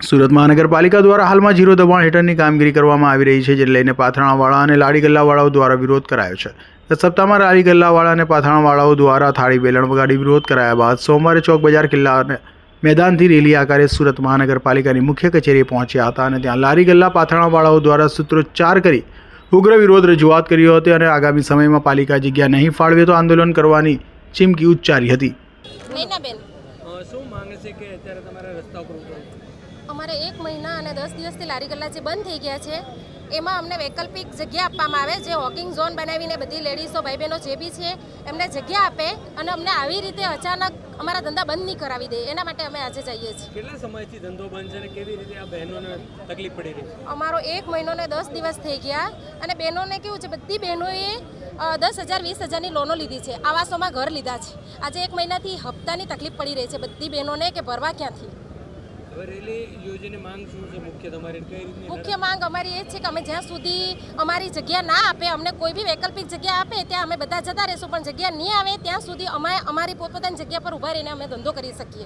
સુરત મહાનગરપાલિકા દ્વારા હાલમાં ઝીરો દબાણ હેઠળની કામગીરી કરવામાં આવી રહી છે જે લઈને પાથરાણાવાળા અને લાડી ગલ્લાવાળાઓ દ્વારા વિરોધ કરાયો છે. ગત સપ્તાહમાં લાડી ગલ્લાવાળા અને પાથરણાવાળાઓ દ્વારા થાળી વેલણ વગાડી વિરોધ કરાયા બાદ સોમવારે ચોક બજાર કિલ્લા અને મેદાનથી રેલી આકારે સુરત મહાનગરપાલિકાની મુખ્ય કચેરીએ પહોંચ્યા હતા અને ત્યાં લારી ગલ્લા પાથરણાવાળાઓ દ્વારા સૂત્રોચ્ચાર કરી ઉગ્ર વિરોધ રજૂઆત કર્યો હતો અને આગામી સમયમાં પાલિકા જગ્યા નહીં ફાળવે તો આંદોલન કરવાની ચીમકી ઉચ્ચારી હતી. નૈનાબેન અ, શું માંગે છે કે અત્યારે તમારા રસ્તા અમારે એક મહિના અને દસ દિવસથી લારી ગલ્લા જે બંધ થઈ ગયા છે એમાં અમને વૈકલ્પિક જગ્યા આપવામાં આવે જે વોકિંગ ઝોન બનાવીને બધી લેડીઝો ભાઈ બહેનો જે બી છે એમને જગ્યા આપે અને અમને આવી રીતે અચાનક અમારા ધંધા બંધ નહીં કરાવી દે. એના માટે અમે આજે જઈએ છીએ. કેટલા સમયથી ધંધો બંધ છે અને કેવી રીતે આ બહેનોને તકલીફ પડી રહી છે? અમારો એક મહિનો ને દસ દિવસ થઈ ગયા અને બહેનોને કેવું છે બધી બહેનોએ દસ હજાર વીસ હજારની લોનો લીધી છે. આવાસોમાં ઘર લીધા છે. આજે એક મહિનાથી હપ્તાની તકલીફ પડી રહી છે બધી બહેનોને કે ભરવા ક્યાંથી? મુખ્ય માંગ અમારી એ છે કે અમે જ્યાં સુધી અમારી જગ્યા ના આપે, અમને કોઈ બી વૈકલ્પિક જગ્યા આપે, ત્યાં અમે બધા જતા રહેશું. પણ જગ્યા નહીં આવે, ત્યાં સુધી અમે, અમારી પોતપોતાની જગ્યા પર ઊભા રહીને અમે ધંધો કરી શકીએ.